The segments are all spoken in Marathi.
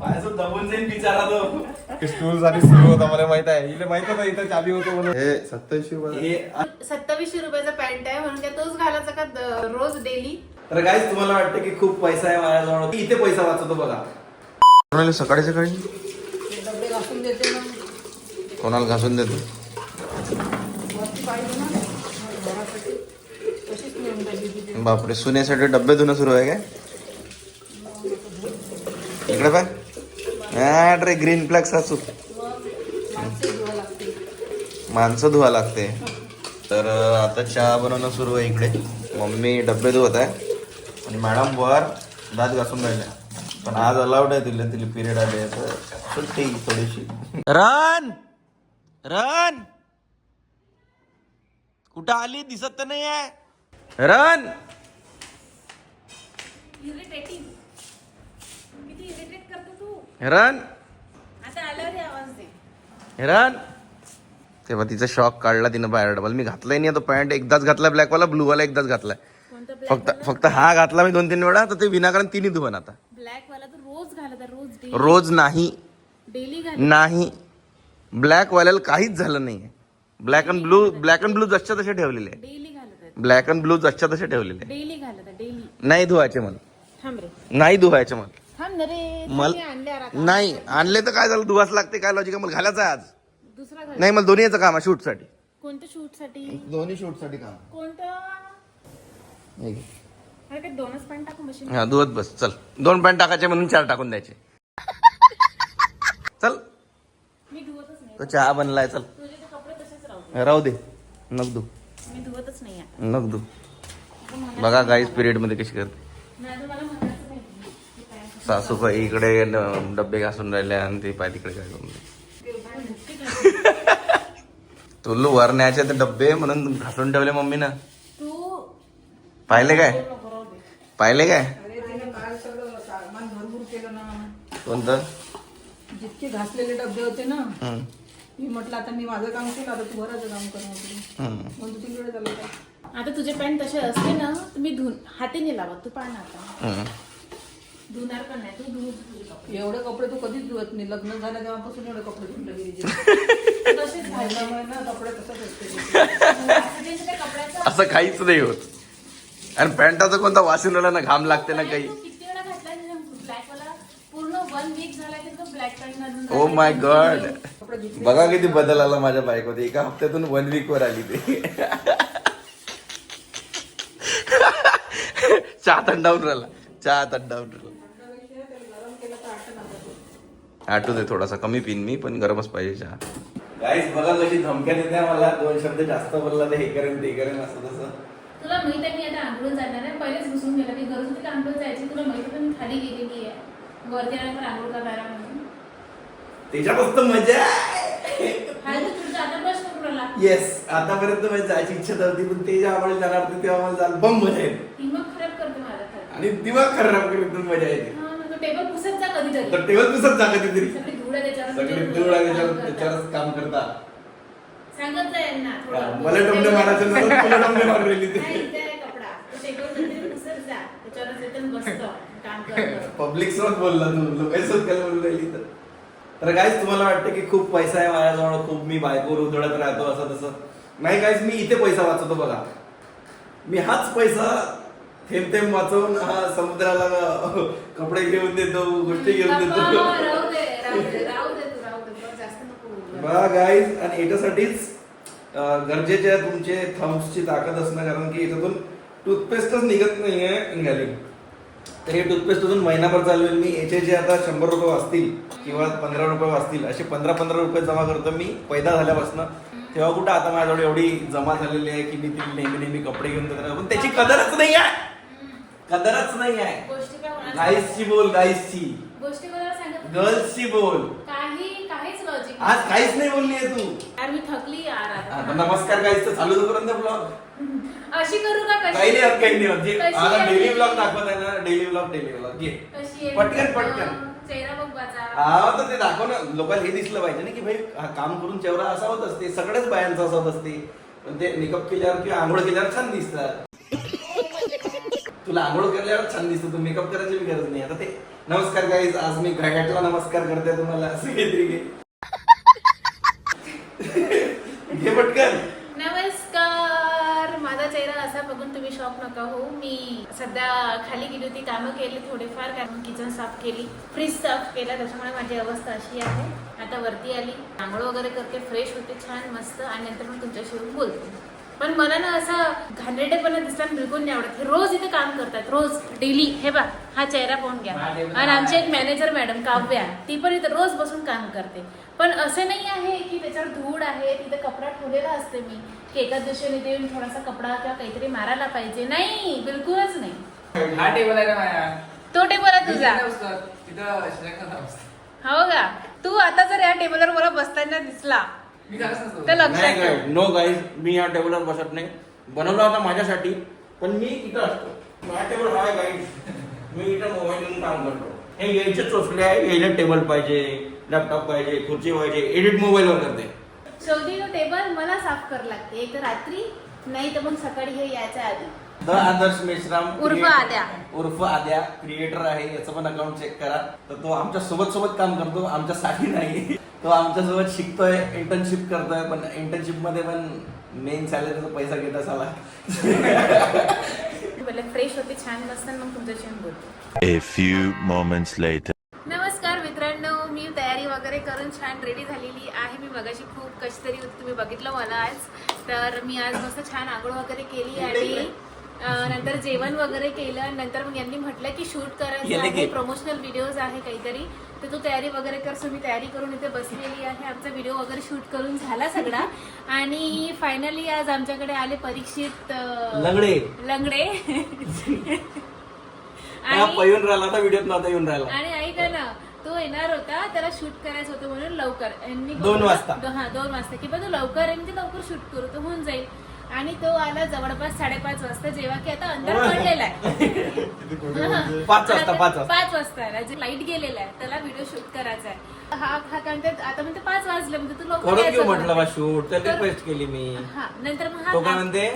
माझं दबून जाईल बिचारा तो. स्टूल साठी सुरू होता मला माहीत आहे. माहीत होतं इथं चाबी होतो म्हणून. हे सत्तावीसशे रुपये. हे सत्तावीसशे रुपयाचा पॅन्ट आहे म्हणून काय तोच घालायचा का द- रोज डेली? तर काय तुम्हाला वाटतं की खूप पैसा आहे माझ्याजवळ. इथे पैसा वाचवतो बघा. कोणाला सकाळी सकाळी? कोणाला घासून देतो? बापरे सुनेसाठी डब्बे धुणं सुरू आहे काय? इकडे पाय. अरे ग्रीन फ्लॅग सासू. माणसं धुवा लागते. माणसं धुवा लागते तर आता चहा बनवणं सुरू आहे इकडे. मम्मी डब्बे धुवत आहे. आणि मॅडम वर दात घासून राहिल्या पण आज अलाउड आहे तिला. तिला पिरियड आले तर सुट्टी थोडीशी. रन! रन! कुठं आली? दिसत तर नाही आहे रन हे दे. रन तेव्हा तिचा शॉक काढला तिनं बाहेर. डबल मी घातलाय नाही तो पॅन्ट एकदाच घातलाय ब्लॅक वाला ब्लू वाला एकदाच घातलाय. फक्त फक्त हा घातला मी दोन तीन वेळा तर ते विनाकारण तिन्ही धुवन आता. ब्लॅक वाला तर रोज नाही. नाही. ब्लॅक वाल्याला काहीच झालं नाहीये. Black and blue black and blue जसच्या तसे ठेवलेले ब्लॅक अँड ब्लू जसच्या तसे ठेवलेले नाही धुवायचे मला नाही धुवायचे मला रे हे आता. नाही आणले तर काय झालं? धुवाच लागते काय लॉजिक मला घालायचं आहे आज. दुसरा घाल. नाही मला दोन्ही याचं काम आहे शूटसाठी कोणतं शूटसाठी दोन्ही शूटसाठी काम. कोणतं? अरे काय दोनच पॅन्ट टाकू मशीन? हा धुवत बस चल. दोन पॅन्ट टाकायचे म्हणून चार टाकून द्यायचे. चल. मी धुवतच नाही. तो चहा बनलाय चल. तुझे ते कपडे तसेच राहू राहू दे. नक दू मी धुवतच नाही आता. नक दू बघा गाईस पिरियडमध्ये कशी करते. नाही तर मला सासूबाई इकडे न- डब्बे घासून राहिले आणि ते पाय तिकडे काय करून तुला वर न्यायचे ते डब्बे म्हणून घासून ठेवले मम्मीनं. तू पाहिले काय. पाहिले काय? कोणतं? जितके घासलेले डबे होते ना मी म्हटलं आता मी माझं काम केलं आता तू भराचं काम कर तिकडे झालं आता तुझे पॅन्ट तसे असते ना मी धुन हातीने लावत तू पाहणार आता. धुणार पण नाही? तू धु तुझे कपडे. एवढे कपडे तू कधीच धुवत नाही. लग्न झालं तेव्हापासून एवढे कपडे धुतले गिरीचे तू तसेच घाल. त्यामुळे ना कपडे तसंच असते त्याच्या त्या कपड्याचं असं काहीच नाही होत. आणि पॅन्टाचा कोणता वासून राहिला ना घाम लागते ना काही. तू किती वेळा घातलाय ब्लॅक वाला? पूर्ण वन वीक झालाय की तो ब्लॅक पॅन्ट घालून ओ. माय गॉड बघा किती बदल आला माझ्या बायकोत. एका हप्त्यातून वन वीक वर आली ते. चहा थंडावून राहिला. चहा दे थोडासा कमी पिन मी पण गरमच पाहिजे चहा. गाईस बघा कशी धमक्या देते मला दोन शब्द जास्त बोलला तर हे करेन ते करेन असं तसं. तुला माहीत आहे मी आता आंघोळून जाणार आहे. पहिलेच घुसून गेला. की गरज होती आंघोळ जायची? तुला माहीत मी खाली गेलेली आहे. वरती आल्यानंतर आंघोळ करायला म्हणून. त्याच्यात तर मजा येस आतापर्यंत माझी जायची इच्छा नव्हती पण ते जेव्हा आम्हाला जाणार होते तेव्हा मला बम मजा येते दिमाग खराब करते माझा खरं आणि दिमाग खराब करून मजा येते. हा टेबल पुसत जा कधीतरी. तर टेबल पुसत जा कधीतरी. सगळी धूळ आहे त्याच्यावर सगळे म्हणजे धूळ आहे काम त्याच्यावर करता. त्याच्यावरच काम करतात. सांगत जा यांना थोडं. मला टोमणे मारायचं नव्हतं, तुला राहिली ते. कपडा. टेबल पुसत जा. बसतं काम करतं पब्लिक सोबत बोलला तू लोकांसोबत काय बोलू राहिली तर. तर गाईज तुम्हाला वाटतं की खूप पैसा आहे माझ्याजवळ खूप मी बायकोवर उधळत राहतो असं तसं नाही गाईज मी इथे पैसा वाचवतो बघा. मी हाच पैसा थेंब थेंब वाचवून हा समुद्राला कपडे घेऊन देतो गोष्टी घेऊन देतो. बघा गाईज आणि याच्यासाठीच गरजेचे आहे तुमचे थम्सची ताकद असणं कारण की याच्यातून टूथपेस्टच निघत नाहीये निघाली तर हे टूथपेस्ट अजून महिनाभर चालवेल. मी याचे जे आता शंभर रुपये वाचतील किंवा पंधरा रुपये वाचतील असे पंधरा पंधरा रुपये जमा करतो मी पैदा झाल्यापासून. तेव्हा कुठं आता माझ्याजवळ एवढी जमा झालेली आहे की मी ती नेहमी नेहमी कपडे घेऊन देत. पण त्याची कदरच नाही आहे. कदरच नाही आहे. गोष्टी काय होणार गाईसची बोल गाईसची गोष्टी कोणाला सांगत गर्ल्सची बोल. काही काहीच लॉजिक आज काहीच नाही बोलली आहे तू. यार मी थकली यार आता. आता नमस्कार गाईस तर चालू करून ब्लॉग अशी करू का कशी? काही नाही होत, काही नाही होत. जे कशी मला आहे? डेली ब्लॉग दाखवत आहे ना डेली ब्लॉग डेली ब्लॉग घे कशी आहे? पटकन पटकन. अं, चेहरा बघ माझा. हा तर ते दाखव ना लोकांना हे दिसलं पाहिजे ना की भाई हा काम करून चेहरा असा होत असते सगळ्याच बायांचा असा होत असते. पण ते मेकअप केल्यावर किंवा आंघोळ केल्यावर छान दिसतात. तुला आंघोळ केल्यावर छान दिसतो तू मेकअप करायची बी गरज नाही. आता ते नमस्कार गाईज आज मी घाटला नमस्कार करते तुम्हाला असं काहीतरी घे. घे पटकन. नमस्कार. माझा चेहरा असा बघून तुम्ही शॉक नका हो मी सध्या खाली गेली होती कामं केली थोडेफार कारण किचन साफ केली फ्रीज साफ केला त्याच्यामुळे माझी अवस्था अशी आहे. आता वरती आली. आंघोळ वगैरे करते फ्रेश होते छान मस्त. आणि नंतर मग तुमच्याशी बोलते. पण मला ना असं घाणेरडेपणा दिसताना बिलकुल नाही आवडत. रोज इथे काम करतात रोज डेली. हे बा हा चेहरा पाहून घ्या. आणि आमची एक मॅनेजर मॅडम काव्या ती पण इथे रोज बसून काम करते. पण असं नाही आहे की त्याच्यावर धूळ आहे तिथे कपडा ठेवलेला असते मी की एका दिवशी येऊन थोडासा कपडा किंवा काहीतरी मारायला पाहिजे. नाही बिलकुलच नाही. हा टेबल आहे तो टेबल आहे तुझा. हो का? तू आता जर या टेबलवर मला बसताना दिसला मी जातच नसतो. तर लक्षात नाही ठेव. काय नो गाईज मी या टेबलवर बसत नाही. बनवला होता माझ्यासाठी पण मी इथं असतो. माझ्या टेबल हाय गाईज मी इथं मोबाईल घेऊन काम करतो. हे यायचे चोचले आहे यायला टेबल पाहिजे लॅपटॉप पाहिजे खुर्ची पाहिजे एडिट मोबाईलवर करते. शेवटी तो टेबल मला साफ करावं लागते. एक तर रात्री नाही तर मग सकाळी हे यायच्या आधी. द आदर्श मेश्राम उर्फ आद्या. उर्फ आद्या क्रिएटर आहे. याचं पण अकाउंट चेक करा. तर तो आमच्यासोबत सोबत काम करतो. आमच्यासाठी नाही. तो आमच्यासोबत शिकतोय इंटर्नशिप करतोय पण इंटर्नशिपमध्ये पण मेन सॅलरीचा पैसा घेत असाला फ्रेश होते छान मस्त आणि मग तुमच्याशी येऊन बोलते. A few moments later. नमस्कार मित्रांनो. मी तयारी वगैरे करून छान रेडी झालेली आहे. मी मगाशी खूप कशी तरी होती तुम्ही बघितलं मला आज. तर मी आज मस्त छान आंघोळ वगैरे केली आणि नंतर जेवण वगैरे केलं नंतर मग यांनी म्हटलं की शूट करायचं आहे? प्रमोशनल व्हिडिओज आहे काहीतरी. तर तू तयारी वगैरे कर सो मी तयारी करून इथे बसलेली आहे. आमचा व्हिडिओ वगैरे शूट करून झाला सगळा. आणि फायनली आज आमच्याकडे आले परीक्षित लंगडे. लंगडे. आणि ऐका ना तो येणार होता त्याला शूट करायचं होतं म्हणून लवकर. यांनी दोन वाजता. हा दोन वाजता. की बा तू लवकर आहे म्हणजे लवकर शूट करू तो होऊन जाईल. आणि तो आला जवळपास साडेपाच वाजता जेव्हा की आता अंधार पडलेला आहे. पाच वाजता, पाच वाजता. पाच वाजता आला. जे लाइट गेलेला आहे त्याला व्हिडिओ शूट करायचा आहे. हा हा कारण ते- आता म्हणते पाच वाजले म्हणजे तू करून घेऊ यायचं म्हटलं बा म्हणते. शूट तर तर- रिक्वेस्ट केली मी. हा नंतर मग हा तो काय म्हणते?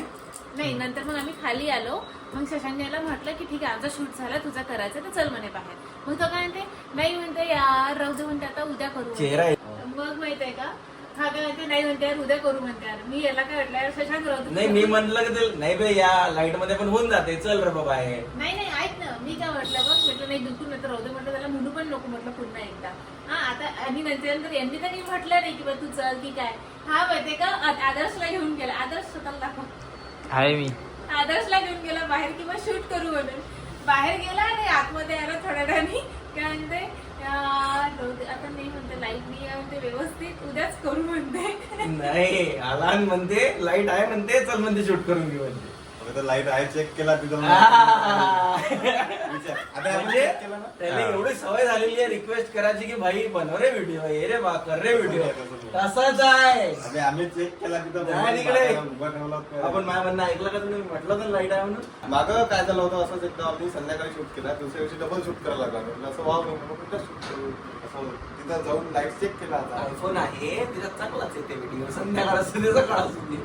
नाही नंतर मग आम्ही खाली आलो. मग शशांक याला म्हटलं की ठीक आहे आमचा शूट झाला तुझा करायचा तर चल म्हणे बाहेर. मग तो काय म्हणते नाही म्हणते यार राहू दे म्हणते आता उद्या करू. चेहरा आहे. मग माहीत आहे का? हा काय म्हणते नाही म्हणते यार उद्या करू म्हणते. यार मी याला काय म्हटलं यार शशांक. नाही मी म्हटलं की ते नाही बे या लाइटमध्ये पण होऊन जाते. चल रे बाबा हे नाही नाही ऐक ना. मी काय म्हटलं बघ म्हटलं नाही बिलकुल नंतर राहू दे. म्हटलं त्याला म्हणू पण नको म्हटलं पुन्हा एकदा. हा आता आणि नंतर नंतर यांनी तरी म्हटलं नाही की बा तू चल की काय हा माहितीये का? आ- आदर्शला घेऊन गेला. आदर्श स्वतःला दाखव. आहे मी. आदर्शला घेऊन गेला बाहेर किंवा शूट करू म्हणून. बाहेर गेला आणि आतमध्ये आला थोड्या वेळाने. काय म्हणते? यार, आता नाही म्हणते लाइट नाही आहे म्हणते व्यवस्थित उद्याच करू म्हणते. नाही आला म्हणते लाइट आहे म्हणते चल म्हणते शूट करून घेऊ म्हणते. लाइट आहे चेक केला तिथं म्हणजे त्याला एवढी सवय झालेली आहे रिक्वेस्ट करायची की भाई बनव रे व्हिडिओ ये रे बा कर रे व्हिडिओ तसंच आहे. आम्ही चेक केला तिथं. आपण माझ्या म्हणणं ऐकलं का तुम्ही? म्हटलं तर लाइट आहे म्हणून. मागं काय झालं होतं असंच एकदा आम्ही संध्याकाळी शूट केला दुसऱ्या दिवशी डबल शूट करायला लागला म्हटलं असं वाव नको शूट करू? असं तिथं जाऊन लाइट चेक केला आता. आयफोन आहे त्याच्यात चांगलाच येते व्हिडिओ संध्याकाळ असू दे सकाळ असू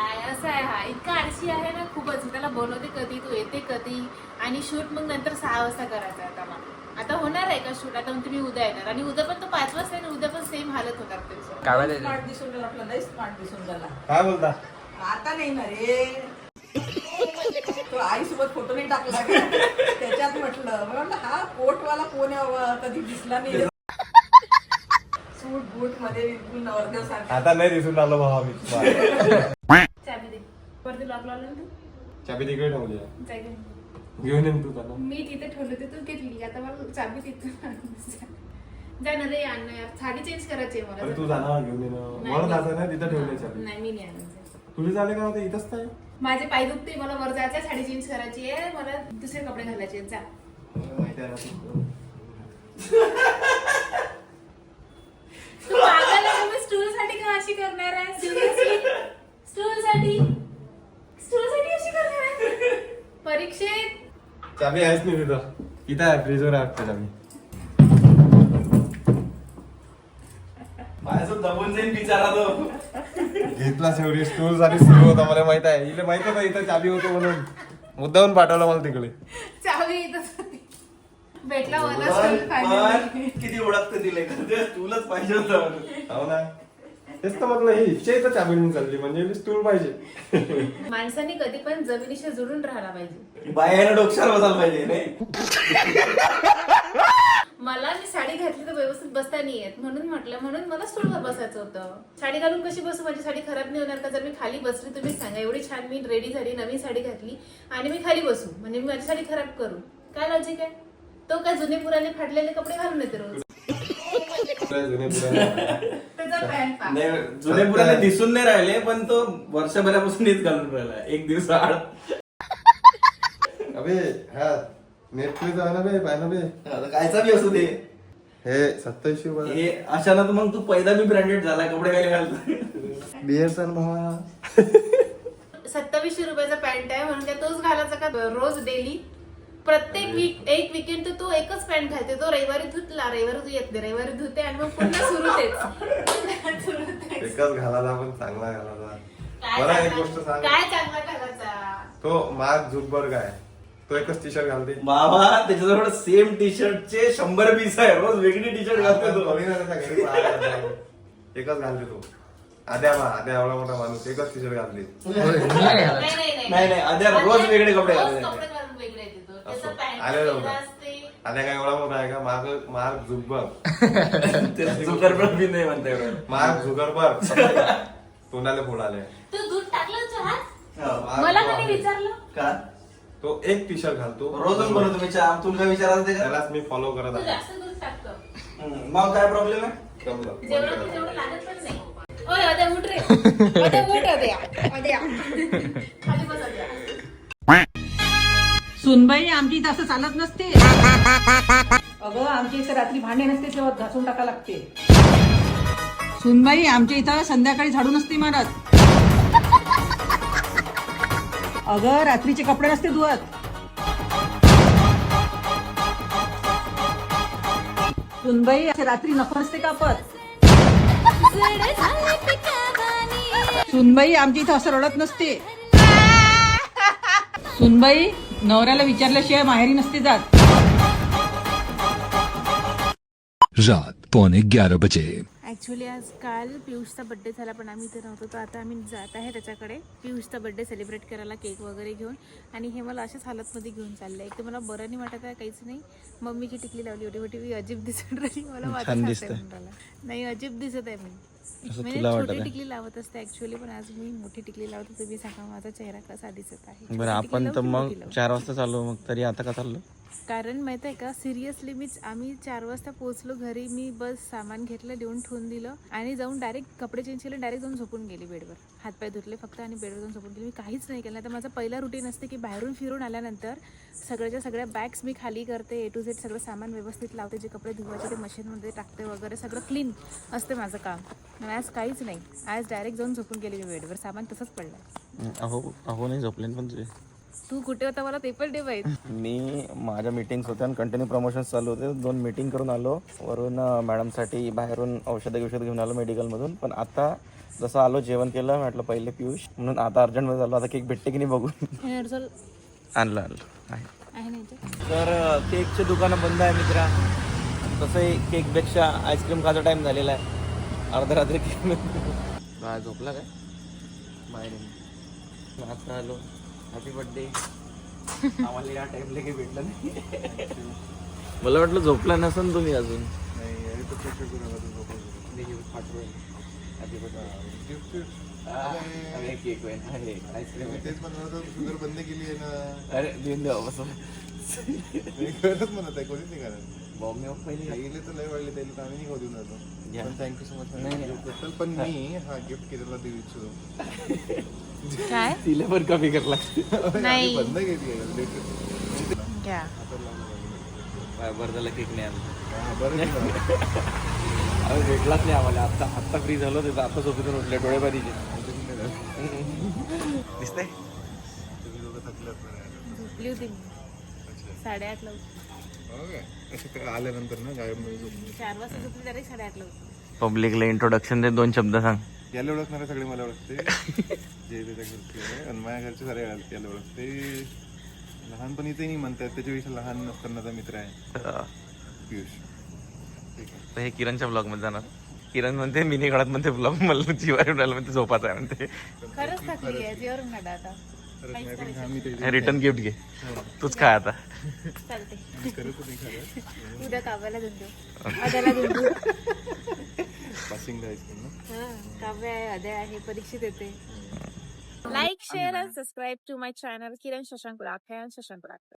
काय असं आहे हा इतका आळशी आहे ना खूपच. त्याला बोलवते कधी तू येते कधी? आणि शूट मग नंतर सहा वाजता करायचा आहे आता मला आता होणार आहे का शूट आता मी उद्या येणार. आणि उद्या पण तो पाच वाजता आहे ना उद्या पण सेम हालत होणार त्याचं काय स्मार्ट दिसून राहिला आपला लय स्मार्ट दिसून राहिला. काय बोलता? आता नाही ना रे. तो आईसोबत फोटो नाही टाकला. का? त्याच्यात म्हटलं मग म्हटलं हा कोटवाला कोण आहे बाबा? कधी दिसला नाही. सूट बूटमध्ये बिलकुल नवरदेव सारखा आता नाही दिसून आलो भावा मी चाबी दे वरती लॉक लावलं ना तू? चाबी तिकडे ठेवली आहे. जाय. घेऊन येईन तू त्यांना मी तिथे ठेवलं होते तू घेतली. आता मला चाबी तिथं आणून जा. जा ना रे अण्णा यार साडी चेंज करायची आहे अरे तू मला जाणार घेऊन नाही, वर मी- जायचं ना तिथं ठेवली आहे चाबी. नाही मी नाही आणायचं तुझे झाले का? होते इथंच माझे पाय दुखते मला वर जायचं साडी चेंज करायची आहे. मला दुसरे कपडे घालायचे आहेत. जा. माहिती आहे ना तू. तू पागल आहे मी स्टूल साठी का अशी करणार आहे? सिरियसली स्टूल साठी? स्टूल साठी अशी करणार आहे? परीक्षेत? चाबी आहेच नाही तिथं. इथं आहे फ्रीजवर आहे वाटतं चाबी माझं दबून जाईन बिचारा तो घेतला शेवटी स्टूल साठी सुरू होता मला माहीत आहे. इथे माहीत होतं इथं चाबी होते म्हणून. मुद्दाहून पाठवलं मला तिकडे. चावी येतच होती. भेटला मला पण- किती ओळखते तिला ते स्टूलच पाहिजे होतं हो ना. तेच तर म्हटलं ही इच्छा इथं चाबी चालली म्हणजे स्टूल पाहिजे. माणसाने कधी पण जमिनीशी जुळून राहायला पाहिजे. बायानं डोक्यावर बसायला पाहिजे नाही? मला मी साडी घातली तर व्यवस्थित बसता नाही येत. म्हणून म्हटलं म्हणून मला स्टूलवर बसायचं होतं. साडी घालून कशी बसू? माझी साडी खराब नाही होणार का? जर मी खाली बसली तुम्ही सांगा एवढी छान मी रेडी झाली नवीन साडी घातली आणि मी खाली बसू. म्हणजे मी माझी साडी खराब करू. काय लॉजिक आहे? तो काय जुने पुराने फाटलेले कपडे घालून येते रोज. जुने पुराणे. त्याचा पॅन्ट पा नाही, जुने पुराणे दिसून नाही राहिले पण तो वर्षभरापासून हेच घालून राहिला. एक दिवस आड. अबे हा नेटफ्लिक्स आहे ना बे ना बे. आता कायचा बी असू दे. हे सत्तावीसशे रुपये. हे अशानं तर मग तू पहिला बी ब्रँडेड झाला कपडे काय घालतो. बिअरचा भावा. सत्तावीसशे रुपयाचा पॅन्ट आहे म्हणून काय तोच घालायचा का? रोज डेली प्रत्येक वीक एक विकेंड तर तो एकच पॅन्ट घालते. तो रविवारी धुतला रविवारी तू येत नाही. रविवारी धुते आणि मग पुन्हा सुरू तेच. सुरू तेच. एकच घालायला पण चांगला घालायला. काय मला एक चांगला- गोष्ट सांग. काय चांगला घालायचा? तो मार्क झुकबर्ग आहे तो एकच टी शर्ट घालते. बाबा त्याच्याजवळ सेम टी शर्टचे शंभर पीस आहे. रोज वेगळी टी शर्ट घालतो तो. कमी नाही त्याच्या घरी पाहायला जातो. एकच घालते तो. आद्या मा आद्या एवढा मोठा माणूस एकच टी शर्ट घालते नाही, नाही, नाही, नाही, आद्या रोज वेगळे कपडे रोज. कपडे घालून वेगळे येते तो. त्याचा असं. असते. आद्या काय एवढा मोठा आहे का? मार्क मार्क झुकबर्ग जुकरबर्ग बी नाही म्हणता एवढं मार्क झुकरबर्ग तोंडाले फोड आले. तू दूध टाकलं हा. मला कधी विचारलं? का? तो एक टी शर्ट घालतो. रोजच बोलतो तुम्ही चहा तुला काय? त्यालाच मी फॉलो करत तू आहे. मग काय प्रॉब्लेम आहे? लागत पण नाही. सुनबाई आमची इथं असं चालत नसते. अगं आमच्या इथं रात्री भांडे नसते तेव्हा घासून टाका लागते. सुनबाई आमच्या इथं संध्याकाळी झाडू नसते मारत. अगं रात्रीचे कपडे नसते धुवत. सुनबाई असे रात्री नको नसते कापत. सुनबाई आमच्या इथं असं रडत नसते. सुनबाई नवऱ्याला विचारल्याशिवाय माहेरी नसते जात. रात पौने ग्यारह बजे. ॲक्च्युली आज काल पियुषचा बड्डे झाला पण आम्ही इथे नव्हतो. तर आता आम्ही जात आहे त्याच्याकडे. पियुषचा बड्डे सेलिब्रेट करायला केक वगैरे घेऊन. आणि हे मला अशाच हालतमध्ये घेऊन चाललं एक तर मला बरं नाही वाटत आहे काहीच नाही. मम्मीची टिकली लावली एवढी मोठी मी अजीब दिसत राहिली. मला. आहे म्हणताला. नाही अजीब दिसत आहे मी. म्हणजे वाटत छोटी आहे? टिकली लावत असते ऍक्च्युली पण आज मी मोठी टिकली लावते तुम्ही सांगा माझा चेहरा कसा दिसत आहे? बरं आपण तर मग? चार वाजता चाललो मग तरी आता का चाललो? कारण माहीत आहे का सिरियसली मीच आम्ही चार वाजता पोहोचलो घरी मी बस सामान घेतलं देऊन ठेवून दिलं आणि जाऊन डायरेक्ट कपडे चेंज केले डायरेक्ट जाऊन झोपून गेली बेडवर. हातपाय धुतले फक्त आणि बेडवर जाऊन झोपून गेली. मी काहीच नाही केलं. तर माझा पहिला रुटीन असते की बाहेरून फिरून आल्यानंतर सगळ्याच्या सगळ्या बॅग्स मी खाली करते ए टू झेड सगळं सामान व्यवस्थित लावते जे कपडे धुवायचे ते मशीनमध्ये टाकते वगैरे सगळं क्लीन असते माझं काम. आणि आज काहीच नाही. आज डायरेक्ट जाऊन झोपून गेली मी बेडवर. सामान तसंच पडलं. अहो अहो नाही झोपले पण तुझे तू कुठे होता मला ते पण डे माहीत. मी माझ्या मीटिंग्स होत्या आणि कंटिन्यू प्रमोशन्स चालू होते. दोन मीटिंग करून आलो. वरून मॅडमसाठी बाहेरून औषधं औषध घेऊन आलो मेडिकलमधून पण आता जसं आलो जेवण केलं म्हटलं पहिले पियुष. म्हणून आता अर्जंटमध्ये झालो. आता केक भेटते की नाही बघून. आणलं आणलं. आहे. आहे ना इथे? तर केकचे दुकानं बंद आहे मित्रा. तसंही केकपेक्षा आईस्क्रीम खायचा टाईम झालेला आहे. अर्ध्या रात्री केक झोपला काय? बाहेर आलो. हॅपी बर्थडे आम्हाला या टाईमला काही भेटलं नाही. मला वाटलं झोपला नसन तुम्ही अजून. हॅपी बर्थडे केक आईस्क्रीम तेच म्हणत होतो, शुगर बंद केली आहे ना. अरे देऊन द्या बसून मी खरंच म्हणत आहे कोणीच नाही करत. बॉम्बे पहिली आईले तर लय वाढले त्याला तर आम्ही नाही खाऊ देऊन जातो घ्या. पण थँक्यू सो मच नाही, नाही. पण मी हा गिफ्ट केलेला देऊ इच्छितो. काय? तिला पण कमी कर लागते. नाही. बंद केली आहे लेटेस्ट घ्या. बरं झालं केक नाही आणलं. हा बरं भेटलाच नाही आम्हाला. आता आत्ता फ्री झालो तर आता झोपेतून उठले डोळे बारीचे दिसतंय? तुम्ही दोघं थकल्यात बरं. झोपली होती मी. साडेआठला उठली. हो आल्यानंतर ना गायबमध्ये झोपून चार वाजता झोपली डायरेक्ट साडेआठला उठली. पब्लिकला इंट्रोडक्शन दे दोन शब्द सांग. याला ओळखणारे सगळे मला ओळखते. जे त्याच्या घरचे आहे आणि माझ्या घरचे सारे याला याला ओळखते. लहानपणीचे नाही म्हणतात त्याच्यापेक्षा लहान असतानाचा मित्र आहे. हा. पियुष तर हे किरणच्या ब्लॉगमध्ये जाणार. किरण म्हणते मिनी काळात म्हणते ब्लॉग मला जीवारी उडायला म्हणते झोपाचा आहे म्हणते. खरंच थकली आहे? आता. मी ते रिटर्न गिफ्ट घे. तूच काय आता. उद्या काव्याला देऊन देऊ अद्याला देऊन देऊ पासिंग आईस्क्रीम ना हा, काव्य आहे अदय आहे परीक्षित येते. Like share and subscribe to my channel Kiran Shashank Rakhe and Shashank राखे